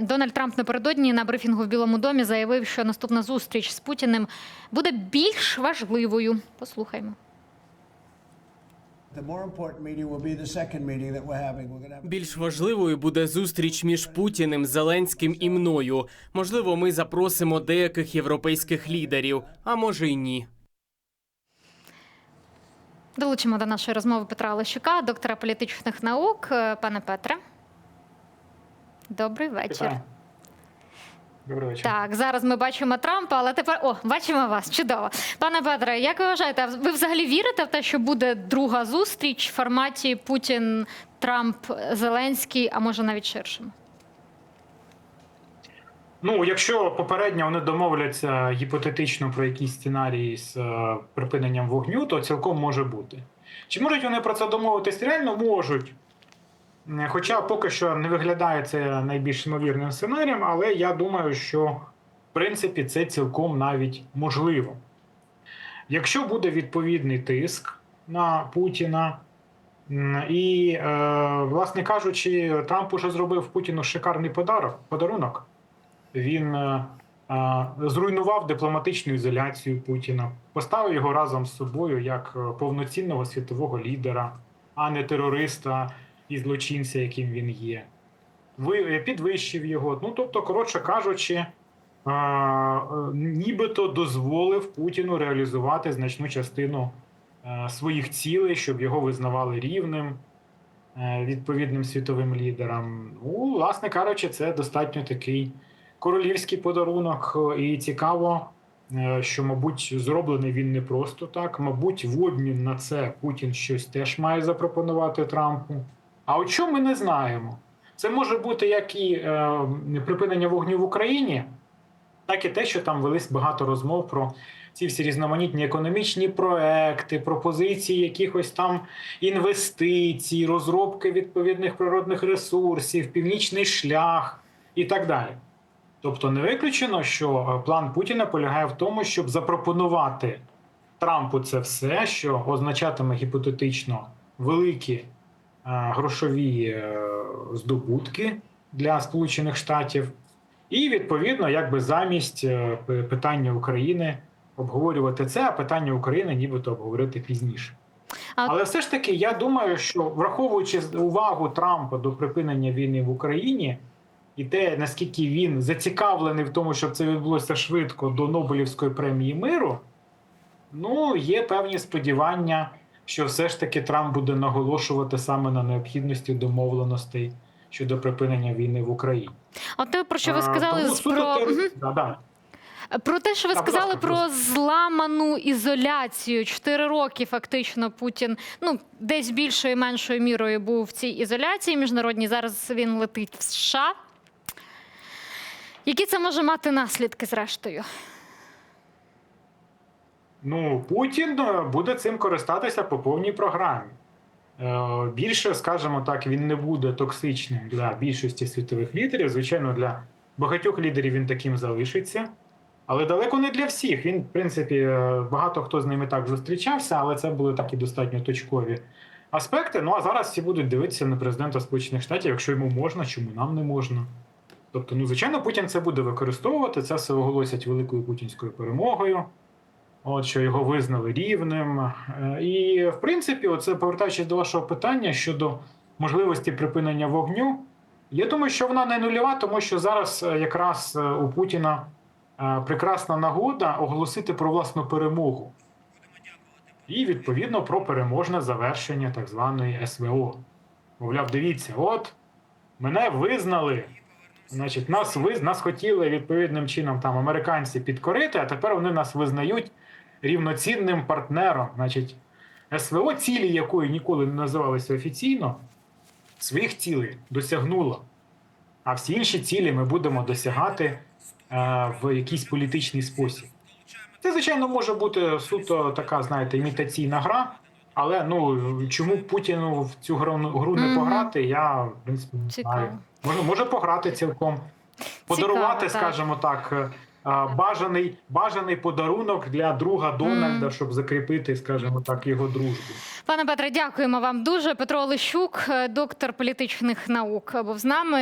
Дональд Трамп напередодні на брифінгу в Білому домі заявив, що наступна зустріч з Путіним буде більш важливою. Послухаймо. Більш важливою буде зустріч між Путіним, Зеленським і мною. Можливо, ми запросимо деяких європейських лідерів, а може й ні. Долучимо до нашої розмови Петра Олещука, доктора політичних наук. Е, Пане Петре. Добрий вечір. Добрий вечір. Так, зараз ми бачимо Трампа, але тепер о, бачимо вас. Чудово. Пане Петре, як ви вважаєте, ви взагалі вірите в те, що буде друга зустріч в форматі Путін, Трамп, Зеленський, а може навіть ширшим? Ну, якщо попередньо вони домовляться гіпотетично про якісь сценарії з е, припиненням вогню, то цілком може бути. Чи можуть вони про це домовитись реально? Можуть. Е, Хоча поки що не виглядає це найбільш ймовірним сценарієм, але я думаю, що в принципі це цілком навіть можливо. Якщо буде відповідний тиск на Путіна, і, е, власне кажучи, Трамп уже зробив Путіну шикарний подарок, подарунок. Він е, зруйнував дипломатичну ізоляцію Путіна, поставив його разом з собою як повноцінного світового лідера, а не терориста і злочинця, яким він є. Е, підвищив його. Ну тобто, коротше кажучи, е, нібито дозволив Путіну реалізувати значну частину е, своїх цілей, щоб його визнавали рівним. Відповідним світовим лідерам. Ну, власне кажучи, це достатньо такий королівський подарунок, і цікаво, що, мабуть, зроблений він не просто так. Мабуть, в обмін на це Путін щось теж має запропонувати Трампу. А от що ми не знаємо? Це може бути як і е, припинення вогню в Україні, так і те, що там велись багато розмов про ці всі різноманітні економічні проекти, пропозиції якихось там інвестицій, розробки відповідних природних ресурсів, північний шлях і так далі. Тобто не виключено, що е, план Путіна полягає в тому, щоб запропонувати Трампу це все, що означатиме гіпотетично великі грошові е, здобутки для Сполучених Штатів, і відповідно, якби замість е, питання України обговорювати це, а питання України нібито обговорити пізніше. Але все ж таки, я думаю, що враховуючи увагу Трампа до припинення війни в Україні і те, наскільки він зацікавлений в тому, щоб це відбулося швидко до Нобелівської премії миру, ну є певні сподівання, що все ж таки Трамп буде наголошувати саме на необхідності домовленостей щодо припинення війни в Україні. От те, про що ви А, сказали тому суто про. Да, да. про те, що ви Так, сказали ласка, про прошу. зламану ізоляцію. Чотири роки фактично Путін ну десь більшою і меншою мірою був в цій ізоляції міжнародній. Зараз він летить в США. Які це може мати наслідки зрештою? Ну, Путін е, буде цим користатися по повній програмі. Е, Більше, скажімо так, він не буде токсичним для більшості світових лідерів. Звичайно, для багатьох лідерів він таким залишиться. Але далеко не для всіх. Він, в принципі, е, багато хто з ними так зустрічався, але це були такі достатньо точкові аспекти. Ну а зараз всі будуть дивитися на президента Сполучених Штатів, якщо йому можна, чому нам не можна. Тобто, ну, звичайно, Путін це буде використовувати. Це все оголосять великою путінською перемогою. От що його визнали рівним. Е, І, в принципі, оце повертаючись до вашого питання щодо можливості припинення вогню, я думаю, що вона не нульова, тому що зараз е, якраз е, у Путіна прекрасна нагода оголосити про власну перемогу. І, відповідно, про переможне завершення так званої СВО. Мовляв, дивіться, от мене визнали. Значить, нас виз... нас хотіли відповідним чином там американці підкорити, а тепер вони нас визнають рівноцінним партнером. Значить, СВО, цілі якої ніколи не називалися офіційно, своїх цілей досягнуло. А всі інші цілі ми будемо досягати е, в якийсь політичний спосіб. Це, звичайно, може бути суто така, знаєте, імітаційна гра. Але ну чому Путіну в цю гру, гру не пограти, я в принципі не Цікаво. знаю. Може, може пограти цілком. Подарувати, Цікаво, так. скажімо так, е, бажаний, бажаний подарунок для друга Дональда, Мгм. щоб закріпити, скажімо так, його дружбу. Пане Петре, дякуємо вам дуже. Петро Олещук, е, доктор політичних наук, був з нами.